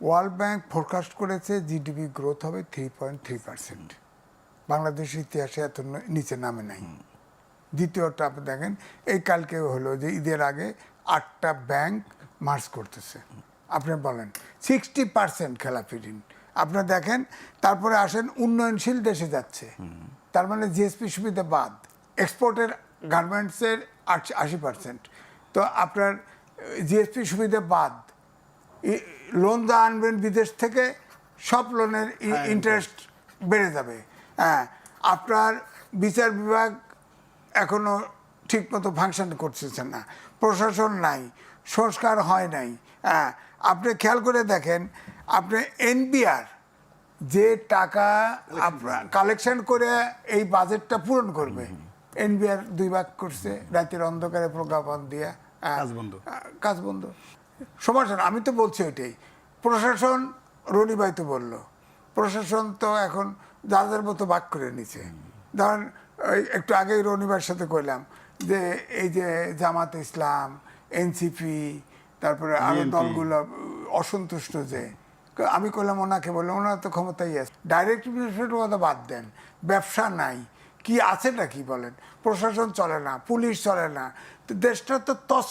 World bank forecast করেছে GDP growth হবে three point three percent. বাংলাদেশের ইতিহাসে এত নিচে নামে নাই। দ্বিতীয়টা আপনি দেখেন এই কালকে হলো যে ঈদের আগে আটটা ব্যাংক মার্চ করতেছে। আপনি বলেন সিক্সটি পার্সেন্ট খেলাপি ঋণ। আপনার দেখেন তারপরে আসেন উন্নয়নশীল দেশে যাচ্ছে। তার মানে জিএসপি সুবিধা বাদ। এক্সপোর্টের গার্মেন্টসের আশি পার্সেন্ট। তো আপনার জিএসপি সুবিধা বাদ। লোন যা আনবেন বিদেশ থেকে সব লোনের ইন্টারেস্ট বেড়ে যাবে। হ্যাঁ আপনার বিচার বিভাগ এখনও ঠিকমতো ফাংশন করতেছে না। প্রশাসন নাই সংস্কার হয় নাই। হ্যাঁ আপনি খেয়াল করে দেখেন আপনি এনবিআর যে টাকা আপনার কালেকশন করে এই বাজেটটা পূরণ করবে। এনবিআর দুই ভাগ করছে রাতের অন্ধকারে প্রজ্ঞাপন দিয়ে। হ্যাঁ, কাজ বন্ধ। কাজ বন্ধ। সমাধান আমি তো বলছি ওইটাই। প্রশাসন রনিবাই তো বলল প্রশাসন তো এখন যাদের মতো ভাগ করে নিছে। ধরেন একটু আগেই রনিবার সাথে কইলাম যে এই যে জামাত ইসলাম এনসিপি তারপরে আরও দলগুলো অসন্তুষ্ট যে আমি কইলাম ওনাকে বললাম ওনার তো ক্ষমতাই আছে। ডাইরেক্ট ইনভেস্টমেন্টের কথা বাদ দেন ব্যবসা নাই। কি আছেটা কি বলেন? প্রশাসন চলে না পুলিশ চলে না। তো দেশটা তো তস